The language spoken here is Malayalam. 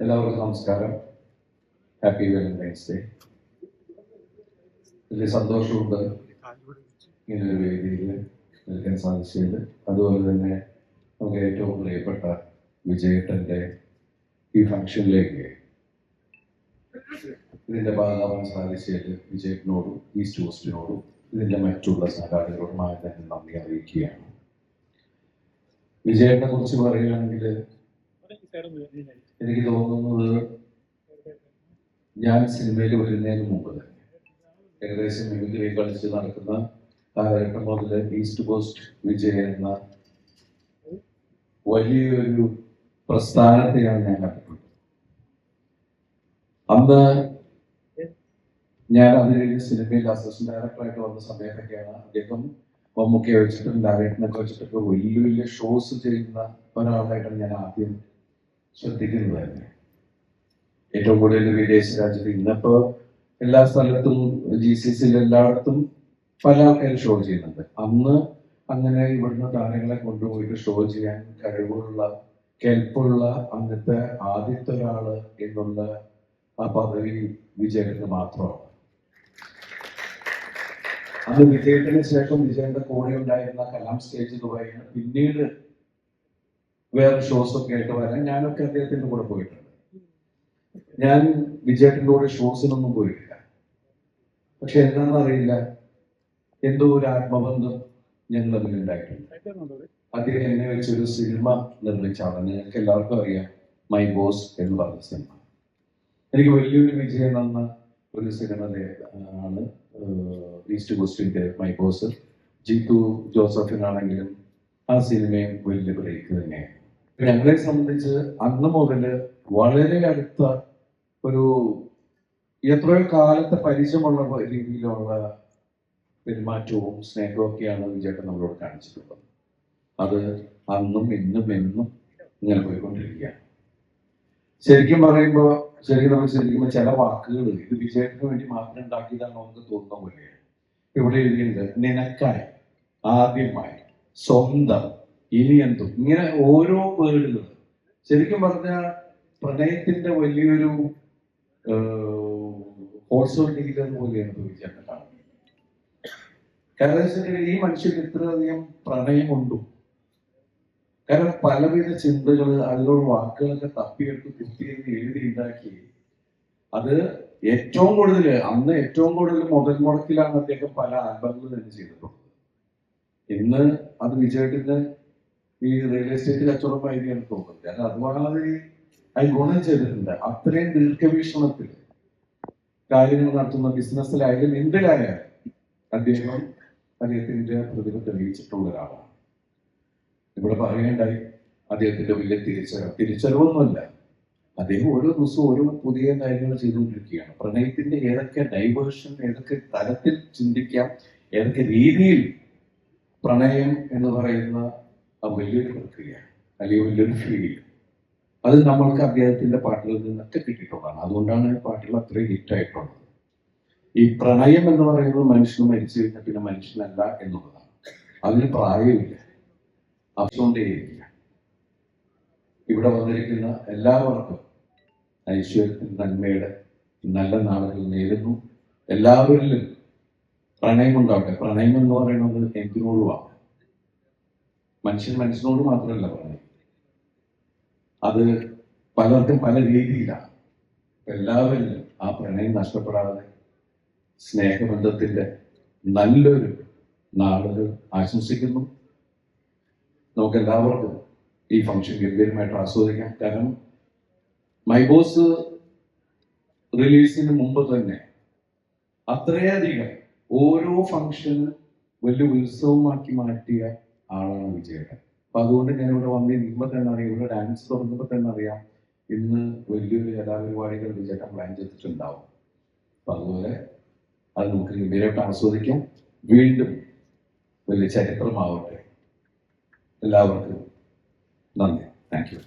എല്ലാവർക്കും നമസ്കാരം. ഹാപ്പി വാലന്റൈൻസ് ഡേ വലിയ സന്തോഷമുണ്ട് ഇങ്ങനെ ഒരു വേദിയിൽ നിൽക്കാൻ സാധിച്ചത് അതുപോലെ തന്നെ നമുക്ക് ഏറ്റവും പ്രിയപ്പെട്ട വിജയേട്ടന്റെ ഈ ഫംഗ്ഷനിലേക്ക് ഇതിന്റെ ഭാഗമാകാൻ സാധിച്ചതിൽ വിജയത്തിനോടും ഈസ്റ്റ് കോസ്റ്റിനോടും ഇതിന്റെ മറ്റുള്ള സഹകാരികളോടുമായി തന്നെ നന്ദി അറിയിക്കുകയാണ്. വിജയനെ കുറിച്ച് പറയുകയാണെങ്കിൽ എനിക്ക് തോന്നുന്നത് ഞാൻ സിനിമയിൽ വരുന്നതിന് മുമ്പ് ഏകദേശം മിമിക്രി കളിച്ച് നടക്കുന്ന കാലഘട്ടം മുതൽ ഈസ്റ്റ് കോസ്റ്റ് വിജയ എന്ന വലിയൊരു പ്രസ്ഥാനത്തെയാണ് ഞാൻ കണ്ടിട്ടുള്ളത്. അന്ന് ഞാൻ അത് കഴിഞ്ഞ് സിനിമയിൽ അസിസ്റ്റന്റ് ഡയറക്ടറായിട്ട് വന്ന സമയത്തൊക്കെയാണ് അദ്ദേഹം മമ്മൂക്കയെ വെച്ചിട്ടും ഡയറക്ടറിനൊക്കെ വെച്ചിട്ടൊക്കെ വലിയ വലിയ ഷോസ് ചെയ്യുന്ന ഒരാളായിട്ടാണ് ഞാൻ ആദ്യം ശ്രദ്ധിക്കുന്നത് തന്നെ. ഏറ്റവും കൂടുതൽ വിദേശ രാജ്യത്ത് ഇന്നിപ്പോ എല്ലാ സ്ഥലത്തും ജി സി സിയിൽ എല്ലായിടത്തും പല ആൾക്കാരും ഷോ ചെയ്യുന്നുണ്ട്. അന്ന് അങ്ങനെ ഇവിടുന്ന് താരങ്ങളെ കൊണ്ടുപോയിട്ട് ഷോ ചെയ്യാൻ കഴിവുള്ള കെൽപ്പുള്ള അന്നത്തെ ആദ്യത്തെ ഒരാൾ എന്നുള്ള ആ പദവി വിജയന് മാത്രമാണ്. അന്ന് വിജയത്തിന് ശേഷം വിജയന്റെ കൂടെ ഉണ്ടായിരുന്ന കലാം സ്റ്റേജ് പറയുന്നത് പിന്നീട് വേറെ ഷോസ് ഒക്കെ ആയിട്ട് വരാൻ ഞാനൊക്കെ അദ്ദേഹത്തിന്റെ കൂടെ പോയിട്ടുണ്ട്. ഞാൻ വിജയേട്ടന്റെ കൂടെ ഷോസിനൊന്നും പോയിട്ടില്ല. പക്ഷെ എന്താണെന്ന് അറിയില്ല എന്തോ ഒരു ആത്മബന്ധം ഞങ്ങൾ അതിലുണ്ടായിട്ടുണ്ട് അദ്ദേഹം എന്നെ വെച്ചൊരു സിനിമ നിർമ്മിച്ചാണ്. നിങ്ങൾക്ക് എല്ലാവർക്കും അറിയാം മൈ ബോസ് എന്ന് പറഞ്ഞ സിനിമ. എനിക്ക് വലിയൊരു വിജയം തന്ന ഒരു സിനിമ ആണ് ഈസ്റ്റ് കോസ്റ്റിന്റെ മൈ ബോസ് ജീതു ജോസഫിനാണെങ്കിലും ആ സിനിമയും വലിയ ബ്രേക്ക് തന്നെയാണ് ഞങ്ങളെ സംബന്ധിച്ച് അന്ന് മുതൽ വളരെ അടുത്ത ഒരു എത്രയോ കാലത്തെ പരിചയമുള്ള രീതിയിലുള്ള പെരുമാറ്റവും സ്നേഹവും ഒക്കെയാണ് വിജയേട്ടൻ നമ്മളോട് കാണിച്ചിട്ടുള്ളത്. അത് അന്നും ഇന്നും എന്നും ഇങ്ങനെ പോയിക്കൊണ്ടിരിക്കുകയാണ്. ശരിക്കും പറയുമ്പോൾ ശരിക്കും നമ്മൾ ശരിക്കും ചില വാക്കുകൾ ഇത് വിജയത്തിന് വേണ്ടി മാത്രം ഉണ്ടാക്കിയതാണ് നമുക്ക് തോന്നുന്ന പോലെയാണ്. ഇവിടെ എഴുതിയിട്ടുണ്ട് നിനക്കായി ആദ്യമായി സ്വന്തം ഇനി എന്തും ഇങ്ങനെ ഓരോ വേർഡുകൾ ശരിക്കും പറഞ്ഞാൽ പ്രണയത്തിന്റെ വലിയൊരു ഡീലർ പോലെയാണ് കാണുന്നത് കാരണം ഈ മനുഷ്യന് ഇത്രയധികം പ്രണയമുണ്ടോ. കാരണം പലവിധ ചിന്തകൾ അതിലുള്ള വാക്കുകളൊക്കെ തപ്പിയെടുത്ത് കുത്തിയെന്ന് എഴുതി ഉണ്ടാക്കി. അത് ഏറ്റവും കൂടുതൽ അന്ന് ഏറ്റവും കൂടുതൽ മുതൽ മുടക്കിലാണ് അദ്ദേഹം പല ആൽബങ്ങളും തന്നെ ചെയ്തിട്ടുള്ളത് ഇന്ന് അത് വിജയേട്ടിന് ഈ റിയൽ എസ്റ്റേറ്റ് കച്ചവടമായിരിക്കും തോന്നുന്നത്. കാരണം അത് വളരെ അത് ഗുണം ചെയ്തിട്ടുണ്ട്. അത്രയും ദീർഘവീക്ഷണത്തിൽ കാര്യങ്ങൾ നടത്തുന്ന ബിസിനസ്സിലായാലും എന്തിലായാലും അദ്ദേഹം അദ്ദേഹത്തിന്റെ പ്രതിഭ തെളിയിച്ചിട്ടുള്ള ഒരാളാണ്. ഇവിടെ പറയേണ്ടായി അദ്ദേഹത്തിന്റെ വലിയ തിരിച്ചറിവ്. തിരിച്ചറിവൊന്നുമല്ല. അദ്ദേഹം ഓരോ ദിവസവും ഓരോ പുതിയ കാര്യങ്ങൾ ചെയ്തുകൊണ്ടിരിക്കുകയാണ്. പ്രണയത്തിന്റെ ഏതൊക്കെ ഡൈവേർഷൻ ഏതൊക്കെ തലത്തിൽ ചിന്തിക്കാം ഏതൊക്കെ രീതിയിൽ പ്രണയം എന്ന് പറയുന്ന വലിയൊരു പ്രക്രിയ അല്ലെങ്കിൽ വലിയൊരു ഫീൽ അത് നമ്മൾക്ക് അദ്ദേഹത്തിന്റെ പാട്ടുകളിൽ നിന്നൊക്കെ കിട്ടിയിട്ടുള്ളതാണ്. അതുകൊണ്ടാണ് പാട്ടുകൾ അത്രയും ഹിറ്റ് ആയിട്ടുള്ളത്. ഈ പ്രണയം എന്ന് പറയുന്നത് മനുഷ്യന് മരിച്ചു കഴിഞ്ഞാൽ പിന്നെ മനുഷ്യനല്ല എന്നുള്ളതാണ്. അതിന് പ്രായമില്ല. അതുകൊണ്ടേയിരിക്കുക ഇവിടെ വന്നിരിക്കുന്ന എല്ലാവർക്കും ഐശ്വര്യത്തിന്റെ നന്മയുടെ നല്ല നാളുകൾ നേരുന്നു. എല്ലാവരിലും പ്രണയമുണ്ടാവട്ടെ പ്രണയം എന്ന് പറയുന്നത് എന്തിനോടുമാണ് മനുഷ്യൻ മനുഷ്യനോട് മാത്രമല്ല പറയുന്നത് അത് പലർക്കും പല രീതിയിലാണ്. എല്ലാവരിലും ആ പ്രണയം നഷ്ടപ്പെടാതെ സ്നേഹബന്ധത്തിന്റെ നല്ലൊരു നാളുകൾ ആശംസിക്കുന്നു. നമുക്ക് എല്ലാവർക്കും ഈ ഫംഗ്ഷൻ ഗംഭീരമായിട്ട് ആസ്വദിക്കാം. കാരണം മൈബോസ് റിലീസിന് മുമ്പ് തന്നെ അത്രയധികം ഓരോ ഫംഗ്ഷനും വലിയ ഉത്സവമാക്കി മാറ്റിയ ആളാണ് വിജയുടെ. അപ്പൊ അതുകൊണ്ട് ഞാൻ ഇവിടെ വന്നിരിക്കുമ്പോൾ തന്നെ അറിയാം ഇവിടെ ഡാൻസ് തുടങ്ങുമ്പോൾ തന്നെ അറിയാം ഇന്ന് വലിയൊരു കലാപരിപാടികൾ വിജയേട്ടൻ പ്ലാൻ ചെയ്തിട്ടുണ്ടാവും. അപ്പൊ അതുപോലെ അത് നമുക്ക് ഗംഭീരമായിട്ട് ആസ്വദിക്കാം. വീണ്ടും വലിയ ചരിത്രമാവട്ടെ. എല്ലാവർക്കും നന്ദി. Thank you